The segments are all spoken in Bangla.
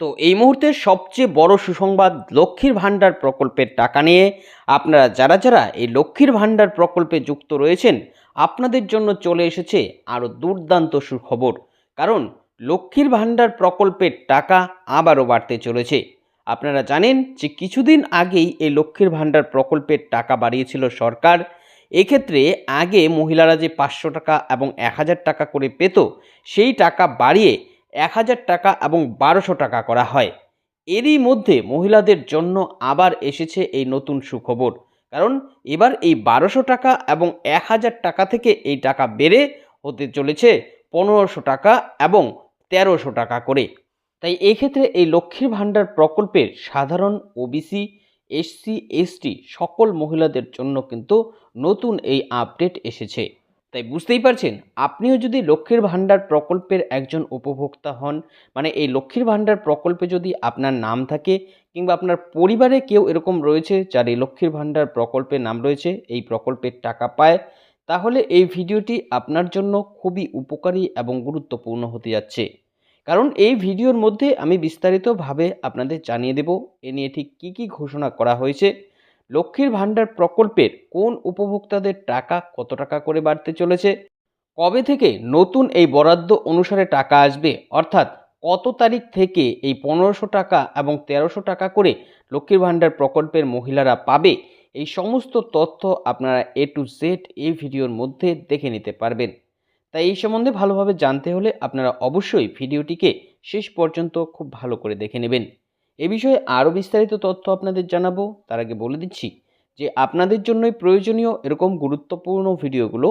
তো এই মুহূর্তে সবচেয়ে বড় সুসংবাদ লক্ষ্মীর ভাণ্ডার প্রকল্পের টাকা নিয়ে। আপনারা যারা যারা এই লক্ষ্মীর ভাণ্ডার প্রকল্পে যুক্ত রয়েছেন, আপনাদের জন্য চলে এসেছে আরও দুর্দান্ত সুখবর। কারণ লক্ষ্মীর ভাণ্ডার প্রকল্পের টাকা আবারও বাড়তে চলেছে। আপনারা জানেন যে কিছুদিন আগেই এই লক্ষ্মীর ভাণ্ডার প্রকল্পের টাকা বাড়িয়েছিল সরকার। এক্ষেত্রে আগে মহিলারা যে পাঁচশো টাকা এবং এক হাজার টাকা করে পেত, সেই টাকা বাড়িয়ে এক হাজার টাকা এবং বারোশো টাকা করা হয়। এরই মধ্যে মহিলাদের জন্য আবার এসেছে এই নতুন সুখবর। কারণ এবার এই বারোশো টাকা এবং এক হাজার টাকা থেকে এই টাকা বেড়ে হতে চলেছে পনেরোশো টাকা এবং তেরোশো টাকা করে। তাই এক্ষেত্রে এই লক্ষ্মীর ভাণ্ডার প্রকল্পের সাধারণ ওবিসি, এসসি, এসটি সকল মহিলাদের জন্য কিন্তু নতুন এই আপডেট এসেছে। তাই বুঝতেই পারছেন, আপনিও যদি লক্ষ্মীর ভাণ্ডার প্রকল্পের একজন উপভোক্তা হন মানে এই লক্ষ্মীর ভাণ্ডার প্রকল্পে যদি আপনার নাম থাকে কিংবা আপনার পরিবারে কেউ এরকম রয়েছে যার এই লক্ষ্মীর ভাণ্ডার প্রকল্পে নাম রয়েছে, এই প্রকল্পের টাকা পায়, তাহলে এই ভিডিওটি আপনার জন্য খুবই উপকারী এবং গুরুত্বপূর্ণ হতে যাচ্ছে। কারণ এই ভিডিওর মধ্যে আমি বিস্তারিতভাবে আপনাদের জানিয়ে দেব, এ নিয়ে ঠিক কী কী ঘোষণা করা হয়েছে লক্ষ্মীর ভাণ্ডার প্রকল্পের কোন উপভোক্তাদের টাকা কত টাকা করে বাড়তে চলেছে? কবে থেকে নতুন এই বরাদ্দ অনুসারে টাকা আসবে? অর্থাৎ কত তারিখ থেকে এই পনেরোশো টাকা এবং তেরোশো টাকা করে লক্ষ্মীর ভাণ্ডার প্রকল্পের মহিলারা পাবে? এই সমস্ত তথ্য আপনারা এ টু জেড এই ভিডিওর মধ্যে দেখে নিতে পারবেন। তাই এই সম্বন্ধে ভালোভাবে জানতে হলে আপনারা অবশ্যই ভিডিওটিকে শেষ পর্যন্ত খুব ভালো করে দেখে নেবেন। এ বিষয়ে আরও বিস্তারিত তথ্য আপনাদের জানাব। তার আগে বলে দিচ্ছি যে আপনাদের জন্যই প্রয়োজনীয় এরকম গুরুত্বপূর্ণ ভিডিওগুলো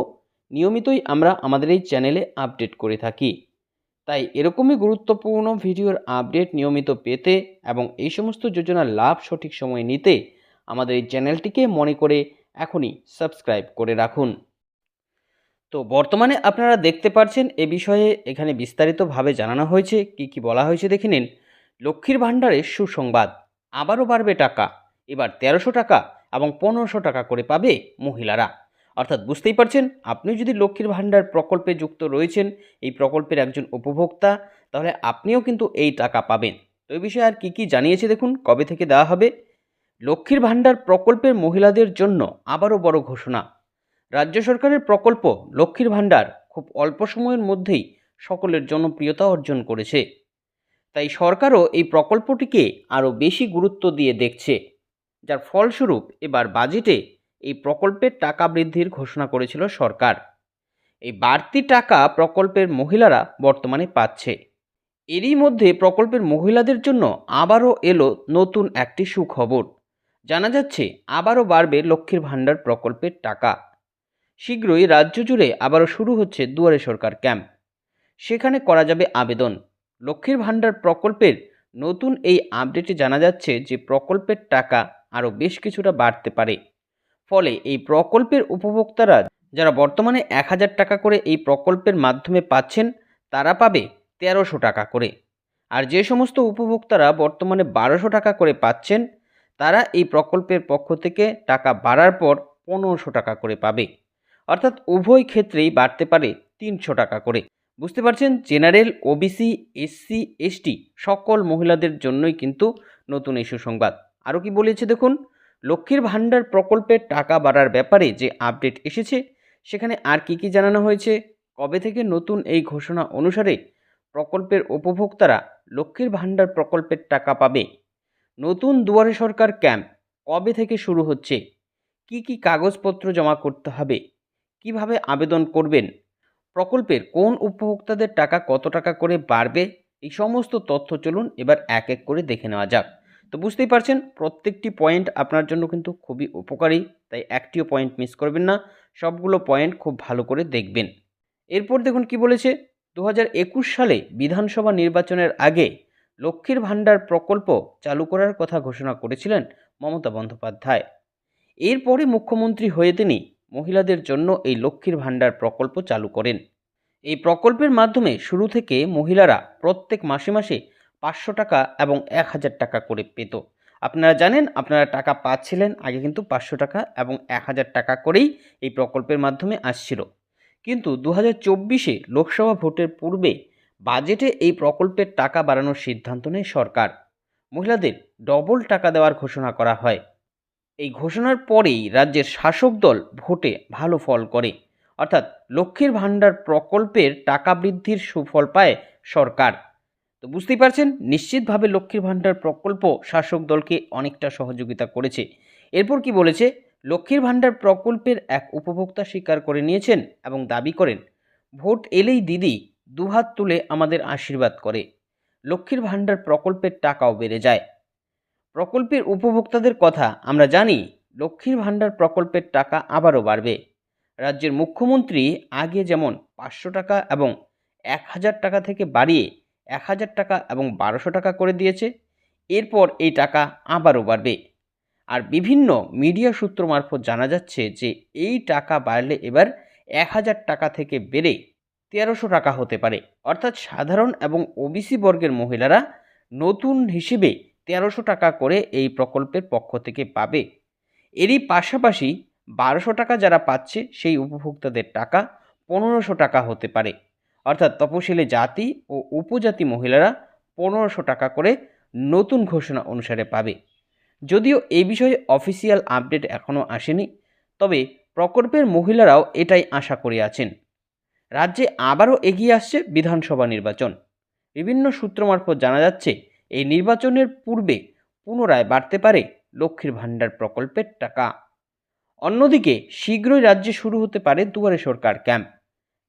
নিয়মিতই আমরা আমাদের এই চ্যানেলে আপডেট করে থাকি। তাই এরকমই গুরুত্বপূর্ণ ভিডিওর আপডেট নিয়মিত পেতে এবং এই সমস্ত যোজনার লাভ সঠিক সময়ে নিতে আমাদের এই চ্যানেলটিকে মনে করে এখনই সাবস্ক্রাইব করে রাখুন। তো বর্তমানে আপনারা দেখতে পাচ্ছেন এ বিষয়ে এখানে বিস্তারিতভাবে জানানো হয়েছে, কি কি বলা হয়েছে দেখে নিন। লক্ষ্মীর ভাণ্ডারের সুসংবাদ। আবারও বাড়বে টাকা। এবার তেরোশো টাকা এবং পনেরোশো টাকা করে পাবে মহিলারা। অর্থাৎ বুঝতেই পারছেন আপনি যদি লক্ষ্মীর ভাণ্ডার প্রকল্পে যুক্ত রয়েছেন, এই প্রকল্পের একজন উপভোক্তা, তাহলে আপনিও কিন্তু এই টাকা পাবেন। তো এই বিষয়ে আর কী কী জানিয়েছে দেখুন, কবে থেকে দেওয়া হবে? লক্ষ্মীর ভাণ্ডার প্রকল্পের মহিলাদের জন্য আবারও বড় ঘোষণা। রাজ্য সরকারের প্রকল্প লক্ষ্মীর ভাণ্ডার খুব অল্প সময়ের মধ্যেই সকলের জনপ্রিয়তা অর্জন করেছে। তাই সরকারও এই প্রকল্পটিকে আরও বেশি গুরুত্ব দিয়ে দেখছে। যার ফলস্বরূপ এবার বাজেটে এই প্রকল্পের টাকা বৃদ্ধির ঘোষণা করেছিল সরকার। এই বাড়তি টাকা প্রকল্পের মহিলারা বর্তমানে পাচ্ছে। এরই মধ্যে প্রকল্পের মহিলাদের জন্য আবারও এলো নতুন একটি সুখবর। জানা যাচ্ছে, আবারও বাড়বে লক্ষ্মীর ভাণ্ডার প্রকল্পের টাকা। শীঘ্রই রাজ্য জুড়ে আবারও শুরু হচ্ছে দুয়ারে সরকার ক্যাম্প। সেখানে করা যাবে আবেদন। লক্ষ্মীর ভাণ্ডার প্রকল্পের নতুন এই আপডেটে জানা যাচ্ছে যে প্রকল্পের টাকা আরও বেশ কিছুটা বাড়তে পারে। ফলে এই প্রকল্পের উপভোক্তারা যারা বর্তমানে এক হাজার টাকা করে এই প্রকল্পের মাধ্যমে পাচ্ছেন, তারা পাবে তেরোশো টাকা করে। আর যে সমস্ত উপভোক্তারা বর্তমানে বারোশো টাকা করে পাচ্ছেন, তারা এই প্রকল্পের পক্ষ থেকে টাকা বাড়ার পর পনেরোশো টাকা করে পাবে। অর্থাৎ উভয় ক্ষেত্রেই বাড়তে পারে তিনশো টাকা করে। বুঝতে পারছেন? জেনারেল ওবিসি এসসি এসটি সকল মহিলাদের জন্যই কিন্তু নতুন এই সুসংবাদ। আরও কি বলেছে দেখুন? লক্ষ্মীর ভাণ্ডার প্রকল্পের টাকা বাড়ার ব্যাপারে যে আপডেট এসেছে, সেখানে আর কি কি জানানো হয়েছে? কবে থেকে নতুন এই ঘোষণা অনুসারে প্রকল্পের উপভোক্তারা লক্ষ্মীর ভাণ্ডার প্রকল্পের টাকা পাবে? নতুন দুয়ারে সরকার ক্যাম্প কবে থেকে শুরু হচ্ছে? কি কি কাগজপত্র জমা করতে হবে? কীভাবে আবেদন করবেন? প্রকল্পের কোন উপভোক্তাদের টাকা কত টাকা করে বাড়বে? এই সমস্ত তথ্য চলুন এবার এক এক করে দেখে নেওয়া যাক। তো বুঝতেই পারছেন, প্রত্যেকটি পয়েন্ট আপনার জন্য কিন্তু খুবই উপকারী, তাই একটিও পয়েন্ট মিস করবেন না। সবগুলো পয়েন্ট খুব ভালো করে দেখবেন। এরপর দেখুন কি বলেছে দু হাজার একুশ সালে বিধানসভা নির্বাচনের আগে লক্ষ্মীর ভাণ্ডার প্রকল্প চালু করার কথা ঘোষণা করেছিলেন মমতা বন্দ্যোপাধ্যায়। এরপরে মুখ্যমন্ত্রী হয়ে তিনি মহিলাদের জন্য এই লক্ষ্মীর ভাণ্ডার প্রকল্প চালু করেন। এই প্রকল্পের মাধ্যমে শুরু থেকে মহিলারা প্রত্যেক মাসে মাসে পাঁচশো টাকা এবং এক হাজার টাকা করে পেত। আপনারা জানেন, আপনারা টাকা পাচ্ছিলেন, আগে কিন্তু পাঁচশো টাকা এবং এক হাজার টাকা করেই এই প্রকল্পের মাধ্যমে আসছিল। কিন্তু দু হাজার চব্বিশে লোকসভা ভোটের পূর্বে বাজেটে এই প্রকল্পের টাকা বাড়ানোর সিদ্ধান্ত নেয় সরকার। মহিলাদের ডবল টাকা দেওয়ার ঘোষণা করা হয়। এই ঘোষণার পরেই রাজ্যের শাসক দল ভোটে ভালো ফল করে। অর্থাৎ লক্ষ্মীর ভাণ্ডার প্রকল্পের টাকা বৃদ্ধির সুফল পায় সরকার। তো বুঝতেই পারছেন, নিশ্চিতভাবে লক্ষ্মীর ভাণ্ডার প্রকল্প শাসক দলকে অনেকটা সহযোগিতা করেছে। এরপর কি বলেছে? লক্ষ্মীর ভাণ্ডার প্রকল্পের এক উপভোক্তা স্বীকার করে নিয়েছেন এবং দাবি করেন, ভোট এলেই দিদি দুহাত তুলে আমাদের আশীর্বাদ করে। লক্ষ্মীর ভাণ্ডার প্রকল্পের টাকাও বেড়ে যায়। প্রকল্পের উপভোক্তাদের কথা আমরা জানি, লক্ষ্মীর ভাণ্ডার প্রকল্পের টাকা আবারও বাড়বে। রাজ্যের মুখ্যমন্ত্রী আগে যেমন পাঁচশো টাকা এবং এক হাজার টাকা থেকে বাড়িয়ে এক হাজার টাকা এবং বারোশো টাকা করে দিয়েছে, এরপর এই টাকা আবারও বাড়বে। আর বিভিন্ন মিডিয়া সূত্র মারফত জানা যাচ্ছে যে, এই টাকা বাড়লে এবার এক হাজার টাকা থেকে বেড়ে তেরোশো টাকা হতে পারে। অর্থাৎ সাধারণ এবং ওবিসি বর্গের মহিলারা নতুন হিসেবে তেরোশো টাকা করে এই প্রকল্পের পক্ষ থেকে পাবে। এরই পাশাপাশি বারোশো টাকা যারা পাচ্ছে সেই উপভোক্তাদের টাকা পনেরোশো টাকা হতে পারে। অর্থাৎ তপশিলি জাতি ও উপজাতি মহিলারা পনেরোশো টাকা করে নতুন ঘোষণা অনুসারে পাবে। যদিও এই বিষয়ে অফিসিয়াল আপডেট এখনও আসেনি, তবে প্রকল্পের মহিলারাও এটাই আশা করে আছেন। রাজ্যে আবারও এগিয়ে আসছে বিধানসভা নির্বাচন। বিভিন্ন সূত্র মারফত জানা যাচ্ছে এই নির্বাচনের পূর্বে পুনরায় বাড়তে পারে লক্ষ্মীর ভাণ্ডার প্রকল্পের টাকা। অন্যদিকে শীঘ্রই রাজ্যে শুরু হতে পারে দুয়ারে সরকার ক্যাম্প।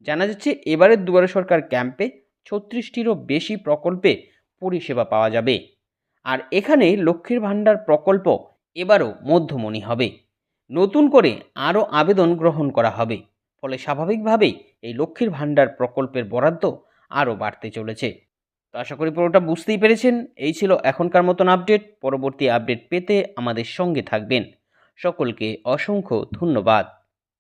জানা যাচ্ছে এবারের দুয়ারে সরকার ক্যাম্পে ছত্রিশটিরও বেশি প্রকল্পে পরিষেবা পাওয়া যাবে। আর এখানে লক্ষ্মীর ভাণ্ডার প্রকল্প এবারও মধ্যমণি হবে। নতুন করে আরও আবেদন গ্রহণ করা হবে। ফলে স্বাভাবিকভাবেই এই লক্ষ্মীর ভাণ্ডার প্রকল্পের বরাদ্দ আরও বাড়তে চলেছে। তো আশা করি পুরোটা বুঝতেই পেরেছেন। এই ছিল এখনকার মতন আপডেট। পরবর্তী আপডেট পেতে আমাদের সঙ্গে থাকবেন। সকলকে অসংখ্য ধন্যবাদ।